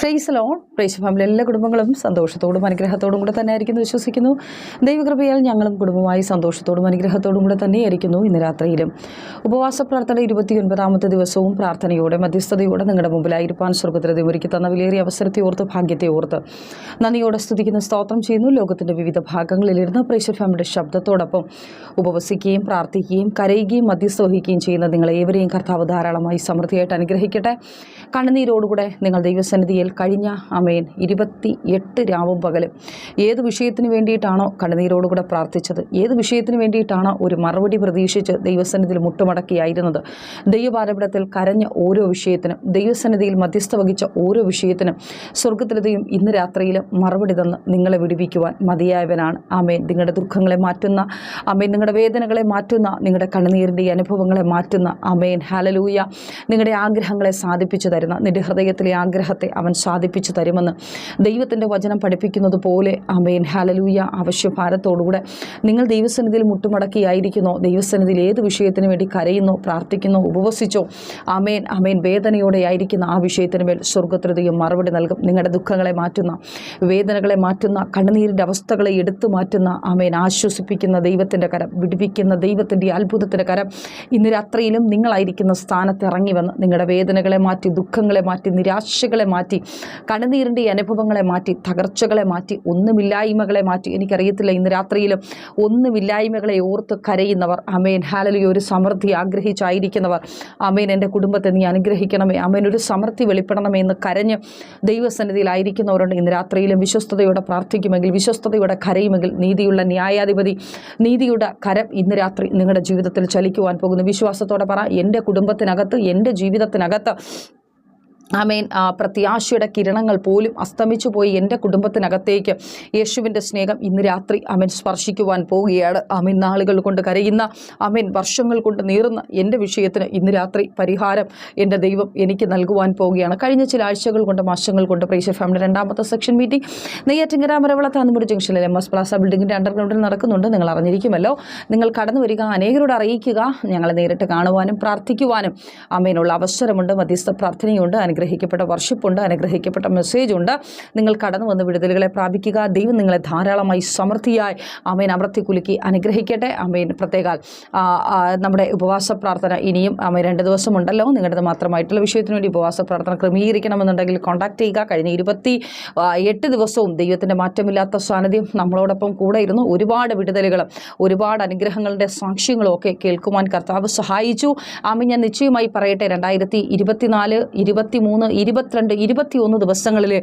Price loan price family എല്ലാ കുടുംബങ്ങളും സന്തോഷത്തോടും അനുഗ്രഹത്തോടും കൂടെ തന്നെ ആയിരിക്കുന്നു. വിശ്വസിക്കുന്നു. ദൈവകൃപയാൽ ഞങ്ങളും കുടുംബമായി സന്തോഷത്തോടും അനുഗ്രഹത്തോടും കൂടെ തന്നെയായിരിക്കുന്നു ഇന്ന് രാത്രിയിലും. ഉപവാസ പ്രാർത്ഥന ഇരുപത്തിയൊൻപതാമത്തെ ദിവസവും പ്രാർത്ഥനയോടെ മധ്യസ്ഥതയോടെ നിങ്ങളുടെ മുമ്പിലായിരിക്കാൻ സ്വർഗത്തിലെ ഒരുക്കി തന്ന വിലയേറിയ അവസരത്തെ ഓർത്ത് ഭാഗ്യത്തെ ഓർത്ത് നന്ദിയോടെ സ്തുതിക്കുന്ന സ്തോത്രം ചെയ്യുന്നു. ലോകത്തിന്റെ വിവിധ ഭാഗങ്ങളിലിരുന്ന് പ്രൈസ് ഫാമിലിയുടെ ശബ്ദത്തോടൊപ്പം ഉപവസിക്കുകയും പ്രാർത്ഥിക്കുകയും കരയുകയും മധ്യസ്ഥ വഹിക്കുകയും ചെയ്യുന്ന നിങ്ങളെ ഏവരെയും കർത്താവ് ധാരാളമായി സമൃദ്ധിയായിട്ട് അനുഗ്രഹിക്കട്ടെ. കണ്ണുനീരോടുകൂടെ നിങ്ങൾ ദൈവസന്നിധിയിൽ കഴിഞ്ഞ അമേൻ ഇരുപത്തി എട്ട് രാവും പകലും ഏത് വിഷയത്തിന് വേണ്ടിയിട്ടാണോ കണ്ണുനീരോടുകൂടെ പ്രാർത്ഥിച്ചത്? ഏത് വിഷയത്തിന് വേണ്ടിയിട്ടാണോ ഒരു മറുപടി പ്രതീക്ഷിച്ച് ദൈവസന്നിധിയിൽ മുട്ടുമടക്കിയായിരുന്നത്? ദൈവപാരപടത്തിൽ കരഞ്ഞ ഓരോ വിഷയത്തിനും ദൈവസന്നിധിയിൽ മധ്യസ്ഥ വഹിച്ച ഓരോ വിഷയത്തിനും സ്വർഗത്തിലതയും ഇന്ന് രാത്രിയിലും മറുപടി തന്ന് നിങ്ങളെ വിടിവിക്കുവാൻ മതിയായവനാണ്. അമേൻ നിങ്ങളുടെ ദുഃഖങ്ങളെ മാറ്റുന്ന അമേൻ നിങ്ങളുടെ വേദനകളെ മാറ്റുന്ന നിങ്ങളുടെ കണ്ണുനീരിന്റെ അനുഭവങ്ങളെ മാറ്റുന്ന അമേൻ ഹാലലൂയ നിങ്ങളുടെ ആഗ്രഹങ്ങളെ സാധിപ്പിച്ചു തരുന്ന നിന്റെ ഹൃദയത്തിലെ ആഗ്രഹത്തെ അവൻ സാധിപ്പിച്ചു തരുമെന്ന് ദൈവത്തിന്റെ വചനം പഠിപ്പിക്കുന്നത് പോലെ. അമേൻ ഹാലലൂയ ആവശ്യഭാരത്തോടുകൂടെ നിങ്ങൾ ദൈവസന്നിധിയിൽ മുട്ടുമടക്കിയായിരിക്കുന്നോ. ദൈവസന്നിധിയിൽ ഏത് വിഷയത്തിന് വേണ്ടി കരയുന്നോ പ്രാർത്ഥിക്കുന്നോ ഉപവസിച്ചോ? അമേൻ അമേൻ വേദനയോടെ ആയിരിക്കുന്ന ആ വിഷയത്തിന് മേൽ സ്വർഗത്രതയും മറുപടി നൽകും. നിങ്ങളുടെ ദുഃഖങ്ങളെ മാറ്റുന്ന വേദനകളെ മാറ്റുന്ന കണ്ണുനീരിന്റെ അവസ്ഥകളെ എടുത്തു മാറ്റുന്ന അമേൻ ആശ്വസിപ്പിക്കുന്ന ദൈവത്തിന്റെ കരം വിടിപ്പിക്കുന്ന ദൈവത്തിന്റെ അത്ഭുതത്തിന്റെ കരം ഇന്ന് രാത്രിയിലും നിങ്ങളായിരിക്കുന്ന സ്ഥാനത്ത് ഇറങ്ങി വന്ന് നിങ്ങളുടെ വേദനകളെ മാറ്റി ദുഃഖങ്ങളെ മാറ്റി നിരാശകളെ മാറ്റി കണ്ണുനീരിന്റെ ഈ അനുഭവങ്ങളെ മാറ്റി തകർച്ചകളെ മാറ്റി ഒന്നുമില്ലായ്മകളെ മാറ്റി. എനിക്കറിയത്തില്ല ഇന്ന് രാത്രിയിലും ഒന്നുമില്ലായ്മകളെ ഓർത്ത് കരയുന്നവർ അമേൻ ഹാലലി ഒരു സമൃദ്ധി ആഗ്രഹിച്ചായിരിക്കുന്നവർ. അമേൻ എന്റെ കുടുംബത്തെ നീ അനുഗ്രഹിക്കണമേ. അമേൻ ഒരു സമൃദ്ധി വെളിപ്പെടണമേ എന്ന് കരഞ്ഞ് ദൈവസന്നിധിയിലായിരിക്കുന്നവരുണ്ട്. ഇന്ന് രാത്രിയിലും വിശ്വസ്തയോടെ പ്രാർത്ഥിക്കുമെങ്കിൽ വിശ്വസ്തയോടെ കരയുമെങ്കിൽ നീതിയുള്ള ന്യായാധിപതി നീതിയുടെ കരം ഇന്ന് രാത്രി നിങ്ങളുടെ ജീവിതത്തിൽ ചലിക്കുവാൻ പോകുന്നു. വിശ്വാസത്തോടെ പറ എന്റെ കുടുംബത്തിനകത്ത് എന്റെ ജീവിതത്തിനകത്ത് ആമേൻ ആ പ്രത്യാശയുടെ കിരണങ്ങൾ പോലും അസ്തമിച്ചു പോയി എന്റെ കുടുംബത്തിനകത്തേക്ക്. യേശുവിന്റെ സ്നേഹം ഇന്ന് രാത്രി അമേൻ സ്പർശിക്കുവാൻ പോവുകയാണ്. അമേൻ നാളുകൾ കൊണ്ട് കരയുന്ന അമേൻ വർഷങ്ങൾ കൊണ്ട് നീറുന്ന എന്റെ വിഷയത്തിന് ഇന്ന് രാത്രി പരിഹാരം എന്റെ ദൈവം എനിക്ക് നൽകുവാൻ പോവുകയാണ്. കഴിഞ്ഞ ചില ആഴ്ചകൾ കൊണ്ട് മാസങ്ങൾ കൊണ്ട് പ്രേക്ഷ ഫാമിലി രണ്ടാമത്തെ സെക്ഷൻ മീറ്റിംഗ് നെയ്യാറ്റിങ്കര മരവള താന്നുമുടി ജംഗ്ഷനിൽ എം എസ് പ്ലാസ ബിൽഡിങ്ങിന്റെ അണ്ടർഗ്രൗണ്ടിൽ നടക്കുന്നുണ്ട്. നിങ്ങൾ അറിഞ്ഞിരിക്കുമല്ലോ. നിങ്ങൾ കടന്നു വരിക അനേകരോട് അറിയിക്കുക ഞങ്ങളെ നേരിട്ട് കാണുവാനും പ്രാർത്ഥിക്കുവാനും. അമേനുള്ള അവസരമുണ്ട് മധ്യസ്ഥ പ്രാർത്ഥനയുണ്ട് അനുഗ്രഹിക്കപ്പെട്ട വർഷിപ്പുണ്ട് അനുഗ്രഹിക്കപ്പെട്ട മെസ്സേജ് ഉണ്ട്. നിങ്ങൾ കടന്നു വന്ന് വിടുതലുകളെ പ്രാപിക്കുക. ദൈവം നിങ്ങളെ ധാരാളമായി സമൃദ്ധിയായി. അമേൻ അമർത്തി കുലുക്കി അനുഗ്രഹിക്കട്ടെ. അമേൻ ആ, നമ്മുടെ ഉപവാസ പ്രാർത്ഥന ഇനിയും അമ്മ രണ്ട് ദിവസമുണ്ടല്ലോ. നിങ്ങളുടെ മാത്രമായിട്ടുള്ള വിഷയത്തിന് വേണ്ടി ഉപവാസ പ്രാർത്ഥന ക്രമീകരിക്കണമെന്നുണ്ടെങ്കിൽ കോൺടാക്ട് ചെയ്യുക. കഴിഞ്ഞ ഇരുപത്തി എട്ട് ദിവസവും ദൈവത്തിന്റെ മാറ്റമില്ലാത്ത സാന്നിധ്യം നമ്മളോടൊപ്പം കൂടെ ഇരുന്നു. ഒരുപാട് വിടുതലുകളും ഒരുപാട് അനുഗ്രഹങ്ങളുടെ സാക്ഷ്യങ്ങളും ഒക്കെ കേൾക്കുവാൻ കർത്താവ് സഹായിച്ചു. ആമി ഞാൻ നിശ്ചയമായി പറയട്ടെ. രണ്ടായിരത്തി ഇരുപത്തിനാല് ഇരുപത്തി മൂന്ന് ഇരുപത്തിരണ്ട് ഇരുപത്തിയൊന്ന് ദിവസങ്ങളിൽ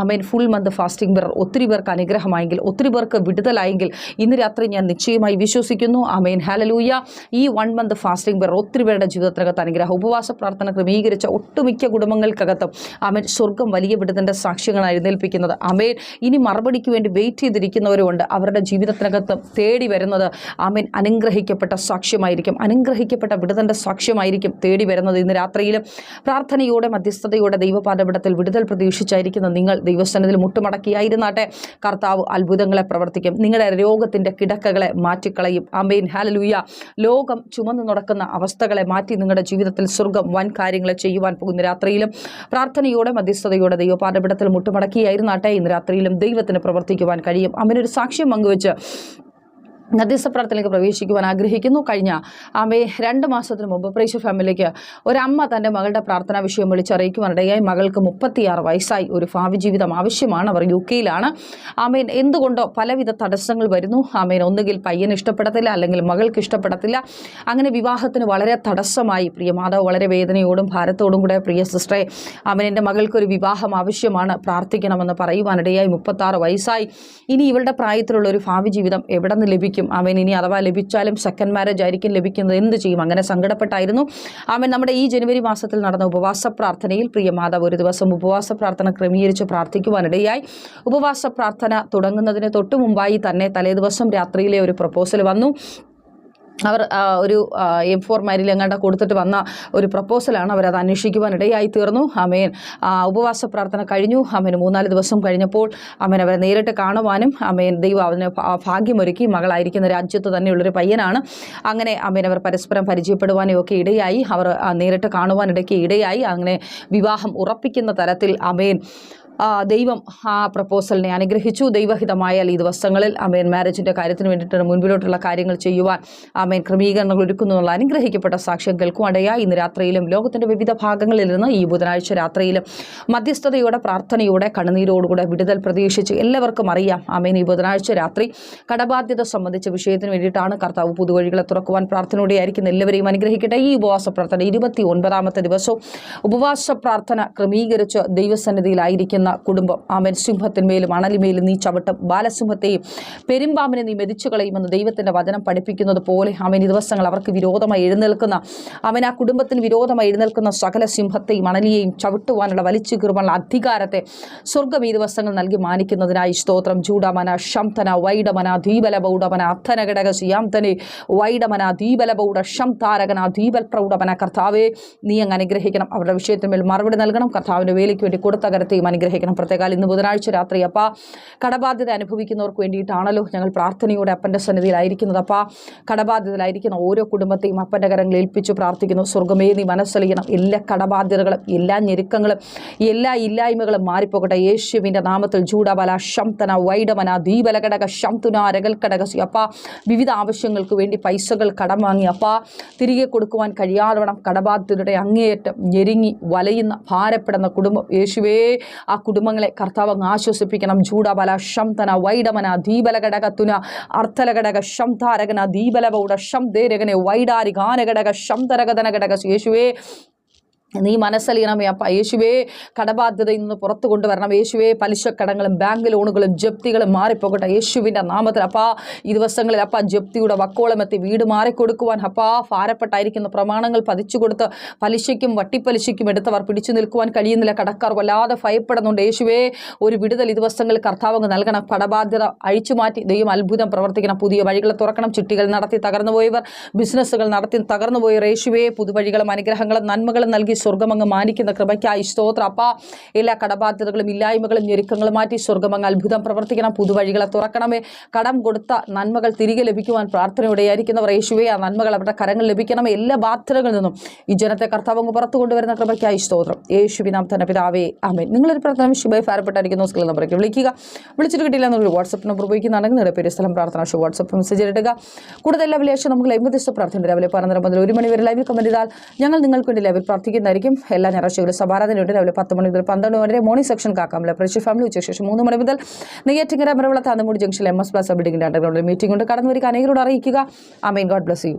ആമേൻ ഫുൾ മന്ത് ഫാസ്റ്റിംഗ് ബിറർ ഒത്തിരി പേർക്ക് അനുഗ്രഹമായെങ്കിൽ ഒത്തിരി പേർക്ക് വിടുതലായെങ്കിൽ ഇന്ന് രാത്രി ഞാൻ നിശ്ചയമായി വിശ്വസിക്കുന്നു. ആമേൻ ഹാലലൂയ ഈ വൺ മന്ത് ഫാസ്റ്റിംഗ് ബിറർ ഒത്തിരി പേരുടെ ജീവിതത്തിനകത്ത് അനുഗ്രഹം ഉപവാസ പ്രാർത്ഥന ക്രമീകരിച്ച ഒട്ടുമിക്ക കുടുംബങ്ങൾക്കകത്തും ആമേൻ സ്വർഗം വലിയ വിടുതന്റെ സാക്ഷ്യങ്ങളാണ് എഴുന്നേൽപ്പിക്കുന്നത്. ആമേൻ ഇനി മറുപടിക്ക് വേണ്ടി വെയിറ്റ് ചെയ്തിരിക്കുന്നവരുമുണ്ട്. അവരുടെ ജീവിതത്തിനകത്ത് തേടി വരുന്നത് ആമേൻ അനുഗ്രഹിക്കപ്പെട്ട സാക്ഷ്യമായിരിക്കും. അനുഗ്രഹിക്കപ്പെട്ട വിടുതന്റെ സാക്ഷ്യമായിരിക്കും തേടി വരുന്നത് ഇന്ന് രാത്രിയിലും. പ്രാർത്ഥനയോടെ മധ്യസ്ഥതയോടെ ദൈവപാദപിടത്തിൽ വിടുതൽ പ്രതീക്ഷിച്ചായിരിക്കുന്ന നിങ്ങൾ ദൈവസ്ഥാനത്തിൽ മുട്ടുമടക്കിയായിരുന്നാട്ടെ. കർത്താവ് അത്ഭുതങ്ങളെ പ്രവർത്തിക്കും. നിങ്ങളുടെ രോഗത്തിന്റെ കിടക്കകളെ മാറ്റിക്കളയും. അമേൻ ഹാലലൂയ ലോകം ചുമന്നു നടക്കുന്ന അവസ്ഥകളെ മാറ്റി നിങ്ങളുടെ ജീവിതത്തിൽ സ്വർഗം വൻ കാര്യങ്ങളെ ചെയ്യുവാൻ പോകുന്ന. രാത്രിയിലും പ്രാർത്ഥനയോടെ മധ്യസ്ഥതയോടെ ദൈവപാദപിടത്തിൽ മുട്ടുമടക്കിയായിരുന്നാട്ടെ. ഇന്ന് രാത്രിയിലും ദൈവത്തിന് പ്രവർത്തിക്കുവാൻ കഴിയും. അമ്മനൊരു സാക്ഷ്യം പങ്കുവെച്ച് മധ്യസ്ഥ പ്രാർത്ഥനയിലേക്ക് പ്രവേശിക്കുവാൻ ആഗ്രഹിക്കുന്നു. കഴിഞ്ഞ ആമേ രണ്ട് മാസത്തിന് മുമ്പ് പ്രേക്ഷ ഫാമിലിക്ക് ഒരമ്മ തന്റെ മകളുടെ പ്രാർത്ഥനാ വിഷയം വിളിച്ചറിയിക്കുവാനിടയായി മകൾക്ക് മുപ്പത്തിയാറ് വയസ്സായി. ഒരു ഭാവി ജീവിതം ആവശ്യമാണ്. അവർ യു കെയിലാണ് ആമേൻ എന്തുകൊണ്ടോ പലവിധ തടസ്സങ്ങൾ വരുന്നു. ആമേൻ ഒന്നുകിൽ പയ്യന് ഇഷ്ടപ്പെടത്തില്ല അല്ലെങ്കിൽ മകൾക്ക് ഇഷ്ടപ്പെടത്തില്ല. അങ്ങനെ വിവാഹത്തിന് വളരെ തടസ്സമായി. പ്രിയ മാതാവ് വളരെ വേദനയോടും ഭാരത്തോടും കൂടെ പ്രിയ സിസ്റ്ററെ ആമേൻ എന്റെ മകൾക്കൊരു വിവാഹം ആവശ്യമാണ്. പ്രാർത്ഥിക്കണമെന്ന് പറയുവാനിടയായി മുപ്പത്താറ് വയസ്സായി. ഇനി ഇവളുടെ പ്രായത്തിലുള്ള ഒരു ഭാവി ജീവിതം എവിടെ നിന്ന് ലഭിക്കും? അവൻ ഇനി അഥവാ ലഭിച്ചാലും സെക്കൻഡ് മാരേജ് ആയിരിക്കും ലഭിക്കുന്നത്. എന്ത് ചെയ്യും? അങ്ങനെ സങ്കടപ്പെട്ടായിരുന്നു. അവൻ നമ്മുടെ ഈ ജനുവരി മാസത്തിൽ നടന്ന ഉപവാസ പ്രാർത്ഥനയിൽ പ്രിയ മാതാവ് ഒരു ദിവസം ഉപവാസ പ്രാർത്ഥന ക്രമീകരിച്ച് പ്രാർത്ഥിക്കുവാനിടയായി ഉപവാസ പ്രാർത്ഥന തുടങ്ങുന്നതിന് തൊട്ടു മുമ്പായി തന്നെ തലേദിവസം രാത്രിയിലെ ഒരു പ്രപ്പോസൽ വന്നു. അവർ ഒരു എം ഫോർ മാരിൽ എങ്ങാണ്ട് കൊടുത്തിട്ട് വന്ന ഒരു പ്രപ്പോസലാണ് അവരത് അന്വേഷിക്കുവാൻ ഇടയായി തീർന്നു അമേൻ ഉപവാസ പ്രാർത്ഥന കഴിഞ്ഞു. അമ്മേന് മൂന്നാൽ ദിവസം കഴിഞ്ഞപ്പോൾ അമേൻ അവരെ നേരിട്ട് കാണുവാനും അമേൻ ദൈവം അവന് ഭാഗ്യമൊരുക്കി മകളായിരിക്കുന്ന രാജ്യത്ത് തന്നെയുള്ളൊരു പയ്യനാണ്. അങ്ങനെ അമേൻ അവർ പരസ്പരം പരിചയപ്പെടുവാനും ഒക്കെ ഇടയായി. അവർ നേരിട്ട് കാണുവാനിടയ്ക്ക് ഇടയായി. അങ്ങനെ വിവാഹം ഉറപ്പിക്കുന്ന തരത്തിൽ അമേൻ ദൈവം ആ പ്രപ്പോസലിനെ അനുഗ്രഹിച്ചു. ദൈവഹിതമായാൽ ഈ ദിവസങ്ങളിൽ അമേൻ മാരേജിന്റെ കാര്യത്തിന് വേണ്ടിയിട്ട് മുൻപിലോട്ടുള്ള കാര്യങ്ങൾ ചെയ്യുവാൻ അമേൻ ക്രമീകരണങ്ങൾ ഒരുക്കുന്നു എന്നുള്ള അനുഗ്രഹിക്കപ്പെട്ട സാക്ഷ്യം കേൾക്കുവാണ്ടയായി ഇന്ന് രാത്രിയിലും ലോകത്തിന്റെ വിവിധ ഭാഗങ്ങളിൽ നിന്ന് ഈ ബുധനാഴ്ച രാത്രിയിലും മധ്യസ്ഥതയോടെ പ്രാർത്ഥനയോടെ കണ്ണുനീരോടുകൂടെ വിടുതൽ പ്രതീക്ഷിച്ച് എല്ലാവർക്കും അറിയാം. അമേൻ ഈ ബുധനാഴ്ച രാത്രി കടബാധ്യത സംബന്ധിച്ച വിഷയത്തിന് വേണ്ടിയിട്ടാണ് കർത്താവ് പുതുവഴികളെ തുറക്കുവാൻ പ്രാർത്ഥനയോടെ ആയിരിക്കുന്ന എല്ലാവരെയും അനുഗ്രഹിക്കട്ടെ. ഈ ഉപവാസ പ്രാർത്ഥന ഇരുപത്തി ഒൻപതാമത്തെ ദിവസവും ഉപവാസ പ്രാർത്ഥന ക്രമീകരിച്ച് ദൈവസന്നിധിയിലായിരിക്കുന്ന കുടുംബം. ആമൻ സിംഹത്തിന്മേലും അണലിമേലും നീ ചവിട്ടും. ബാലസിംഹത്തെയും പെരുമ്പാമ്പിനെ നീ മെതിച്ചു കളയുമെന്ന് ദൈവത്തിന്റെ വചനം പഠിപ്പിക്കുന്നത് പോലെ അവൻ ദിവസങ്ങൾ അവർക്ക് വിരോധമായി എഴുന്നേൽക്കുന്ന അവൻ ആ കുടുംബത്തിന് വിരോധമായി എഴുന്നേൽക്കുന്ന സകല സിംഹത്തെയും അണലിയെയും ചവിട്ടുവാനുള്ള വലിച്ചു കീറുവാനുള്ള അധികാരത്തെ സ്വർഗം ഈ ദിവസങ്ങൾ നൽകി മാനിക്കുന്നതിനായി സ്തോത്രം. ചൂടമന ശംതന വൈഡമന ധീബല ബൗഡമന അർത്ഥന ഘടക സിയാംതനെ വൈഡമന ദീപല ബൗഡ ശം താരകന ദീപൽ പ്രൗഢമന കർത്താവെ നീ അങ്ങ് അനുഗ്രഹിക്കണം. അവരുടെ വിഷയത്തിന്മേൽ മറുപടി നൽകണം. കർത്താവിന്റെ വേലയ്ക്ക് വേണ്ടി കൊടുത്ത കരത്തെയും അനുഗ്രഹിക്കണം. പ്രത്യേകാൽ ഇന്ന് ബുധനാഴ്ച രാത്രി അപ്പ കടബാധ്യത അനുഭവിക്കുന്നവർക്ക് വേണ്ടിയിട്ടാണല്ലോ ഞങ്ങൾ പ്രാർത്ഥനയോടെ അപ്പന്റെ സന്നിധിയിലായിരിക്കുന്നത്. അപ്പാ കടബാധ്യതയിലായിരിക്കുന്ന ഓരോ കുടുംബത്തെയും അപ്പന്റെ കരങ്ങളിൽ ഏൽപ്പിച്ചു പ്രാർത്ഥിക്കുന്നു. സ്വർഗമേ നീ മനസ്സലിയണം. എല്ലാ കടബാധ്യതകളും എല്ലാ ഞെരുക്കങ്ങളും എല്ലാ ഇല്ലായ്മകളും മാറിപ്പോകട്ടെ. യേശുവിന്റെ നാമത്തിൽ ചൂടബല ശംതന വൈഡമന ദീപലഘടക ശംതുന രകൽക്കടകസി അപ്പ വിവിധ ആവശ്യങ്ങൾക്ക് വേണ്ടി പൈസകൾ കടം വാങ്ങി അപ്പ തിരികെ കൊടുക്കുവാൻ കഴിയാതവണം കടബാധ്യതയുടെ അങ്ങേയറ്റം ഞെരുങ്ങി വലയുന്ന ഭാരപ്പെടുന്ന കുടുംബം. യേശുവേ ആ കുടുംബങ്ങളെ കർത്താവ് അങ്ങ് ആശ്വസിപ്പിക്കണം. ജൂഡബല ശംതന വൈഡമന ദീപലഘടകത്തുന അർത്ഥലഘടക ശംധാരകന ദീപലബൗഡ ശം ദേരകനെ വൈഡാരി ഗാനഘടക ശംതരകതന ഘടക യേശുവേ നീ മനസ്സലിയണം യേശുവേ കടബാധ്യതയിൽ നിന്ന് പുറത്തു കൊണ്ടുവരണം. യേശുവേ പലിശക്കടങ്ങളും ബാങ്ക് ലോണുകളും ജപ്തികളും മാറിപ്പോകട്ടെ. യേശുവിന്റെ നാമത്തിൽ അപ്പാ ഈ ദിവസങ്ങളിൽ അപ്പ ജപ്തിയുടെ വക്കോളമെത്തി വീട് മാറിക്കൊടുക്കുവാൻ അപ്പാ ഭാരപ്പെട്ടായിരിക്കുന്ന പ്രമാണങ്ങൾ പതിച്ചു കൊടുത്ത് പലിശയ്ക്കും വട്ടിപ്പലിശയ്ക്കും എടുത്തവർ പിടിച്ചു നിൽക്കുവാൻ കഴിയുന്നില്ല. കടക്കാർ വല്ലാതെ ഭയപ്പെടുന്നുണ്ട്. യേശുവേ ഒരു വിടുതൽ ഈ ദിവസങ്ങളിൽ കർത്താവ് നൽകണം. കടബാധ്യത അഴിച്ചു മാറ്റി. ദൈവം അത്ഭുതം പ്രവർത്തിക്കണം. പുതിയ വഴികൾ തുറക്കണം. ചിട്ടികൾ നടത്തി തകർന്നു പോയവർ ബിസിനസ്സുകൾ നടത്തി തകർന്നു പോയവർ യേശുവേ പുതുവഴികളും അനുഗ്രഹങ്ങളും നന്മകളും നൽകി സ്വർഗമങ്ങ് മാനിക്കുന്ന കൃപയ്ക്കായി സ്തോത്ര. അപ്പ എല്ലാ കടബാധ്യതകളും ഇല്ലായ്മകളും ഞെരുക്കങ്ങളും മാറ്റി സ്വർഗമങ്ങ് അത്ഭുതം പ്രവർത്തിക്കണം. പുതുവഴികളെ തുറക്കണമേ. കടം കൊടുത്ത നന്മകൾ തിരികെ ലഭിക്കുവാൻ പ്രാർത്ഥനയോടെ ആയിരിക്കുന്നവർ യേശുവേ ആ നന്മകൾ അവരുടെ കരങ്ങൾ ലഭിക്കണമേ. എല്ലാ ബാധ്യതകളിൽ നിന്നും ഈ ജനത്തെ കർത്താവങ്ങ് പുറത്തു കൊണ്ടുവരുന്ന കൃപയ്ക്കായി സ്തോത്രം. യേശുവിനാം തന്നെ പിതാവേ അമേ നിങ്ങളൊരു പ്രാർത്ഥന ശുഭമായി ഫാരപ്പെട്ടായിരിക്കുന്ന സ്കിൽ നമ്പറേക്ക് വിളിക്കുക. വിളിച്ചിട്ട് കിട്ടില്ല എന്നൊരു വാട്സപ്പ് നമ്പർ ഉപയോഗിക്കുന്നതാണെങ്കിൽ നിങ്ങളുടെ പേര് സ്ഥലം പ്രാർത്ഥന ഷോ വാട്സപ്പ് മെസ്സേജ് ഇടുക. കൂടുതൽ എല്ലാ നമുക്ക് ലൈവ് വ്യത്യസ്ത പ്രാർത്ഥന രാവിലെ പതിനൊന്നര മുതൽ ഒരു മണി വരെ ലൈവിൽ കമന്റ് ചെയ്താൽ ഞങ്ങൾ നിങ്ങൾക്ക് വേണ്ടി ലൈവിൽ പ്രാർത്ഥിക്കുന്നതായിരിക്കും എല്ലാ ഞായറാഴ്ചകളും സമാരാധനയുണ്ട്. രാവിലെ പത്ത് മണി മുതൽ പന്ത്രണ്ട് മണി വരെ മോർണിംഗ് സെക്ഷൻ കാക്കാമല്ല പ്രേക്ഷ ഫാമിലി ഉച്ച ശേഷം മൂന്ന് മണി മുതൽ Neyyattinkara Maravila Thannamoodu junction M S plus ബിൽഡിംഗിന്റെ അണ്ടർഗ്രൗണ്ടിൽ മീറ്റിംഗ് ഉണ്ട്. കടന്നു വരിക അനേകരോട് അറിയിക്കുക. ആ main God bless you